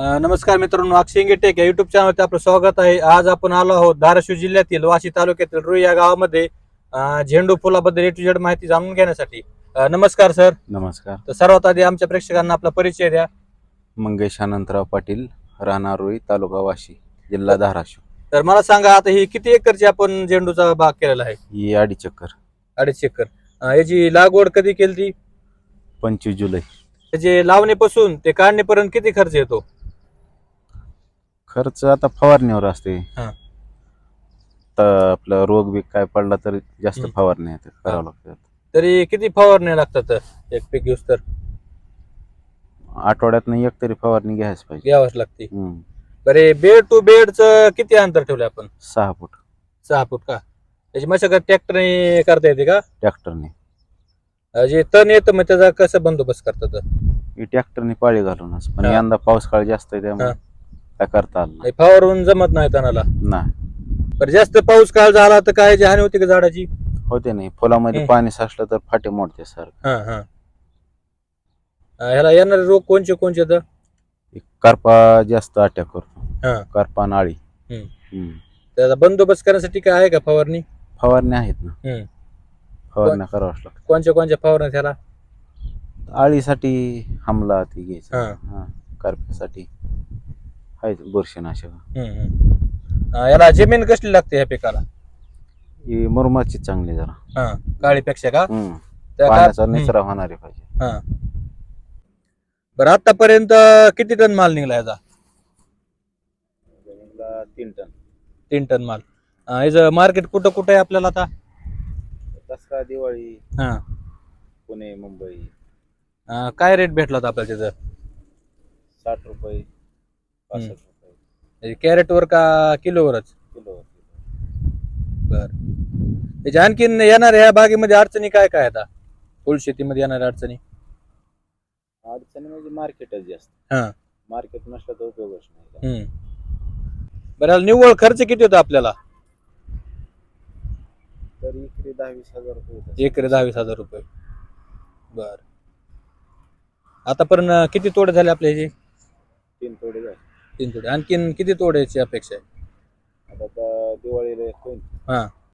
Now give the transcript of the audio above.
नमस्कार मित्रांनो अक्षय टेक या युट्यूब चॅनलवरती आपलं स्वागत आहे. आज आपण आलो आहोत धाराशिव जिल्ह्यातील वाशी तालुक्यातील रुई या गावामध्ये झेंडू फुलाबद्दल ए टू झेड माहिती जाणून घेण्यासाठी. नमस्कार सर. नमस्कार. तर सर्वात आधी आमच्या प्रेक्षकांना आपला परिचय द्या. मंगेश अनंतराव पाटील राहणार रोई तालुका वाशी जिल्हा धाराशिव. तर मला सांगा आता ही किती एकरची आपण झेंडूचा बाग केलेला आहे? ही अडी चक्कर अडीच एकर. अ, याची लागवड कधी केली ती? पंचवीस जुलै. त्याचे लावणीपासून ते काढणीपर्यंत किती खर्च येतो? खर्च आता फवारणीवर असते. हा. तर आपलं रोग बी काय पडला तर जास्त हम्म. फवारणी आहे, करावं लागतात तरी किती फवारण्या लागतात एक पीक घेऊस तर? आठवड्यात एक तरी फवारणी घ्यायच पाहिजे. घ्यावंच लागते. हम्म. बरे बेड टू बेडचं किती अंतर ठेवलं आपण? सहा फूट. सहा फूट का? त्याची मशागत ट्रॅक्टरने करता येते का? ट्रॅक्टरने अं, जे तण येतं मग त्याचा कसं बंदोबस्त करतात? ट्रॅक्टरने पाळी घालूनच. पण हा. यंदा पाऊस काळ जास्त आहे त्यामुळे. काय करता आलं नाही. फवारून जमत नाही तणाला. नाही. बरं जास्त पाऊस काळ झाला तर काय हानी होती का झाडाची? होते नाही. फुलामध्ये हम्म. पाणी साचलं तर फाटे मोडते सर. हा हा. अं, ह्याला येणारे रोग कोणचे कोणचे तर? करपा जास्त अटॅक करतो हा. करपा आळी हम्म. हम्म. त्याचा बंदोबस्त करण्यासाठी काय आहे का फवारणी? फवारण्या आहेत ना. फवारण्या करावंच लागतं कोणच्या कोणच्या फवारण्या त्याला आळीसाठी हमला ती घ्यायचा. हा. हा करप्यासाठी. आहे बुरशीनाशक. हम्म, हम्म. अं, याला जमीन कसली लागते ह्या पिकाला? ही मुरमाची चांगली जरा. हा काळीपेक्षा का? हम्म. त्या का- पाण्याचा हम्म. निचरा होणारी पाहिजे. हा. बरं आतापर्यंत किती टन माल निघला याचा? तीन टन. तीन टन माल. अं, याचं मार्केट कुठं कुठं आहे आपल्याला आता? दसरा दिवाळी हा. पुणे मुंबई. अं, काय रेट भेटला होता आपल्याला तिथं साठ रुपये. पासष्ट रुपये. कॅरेटवर का किलोवरच? किलो बर. त्याच्या आणखीन येणार ह्या बागेमध्ये अडचणी काय काय आता? फुलशेतीमध्ये येणाऱ्या अडचणी? अडचणी म्हणजे मार्केटच जास्त. हा. मार्केट नसलं तर उपयोगच नाही. हम्म. बरं याला निव्वळ खर्च किती होता आपल्याला? तर इकडे दहा वीस हजार रुपये होतात. एकरी दहा वीस हजार रुपये. बर. आतापर्यंत किती तोडे झाले आपल्या ह्याचे तीन तोडे झाले. तीन तोडे आणखीन किती तोड्याची अपेक्षा आहे? आता आता दिवाळीला होईल. हा.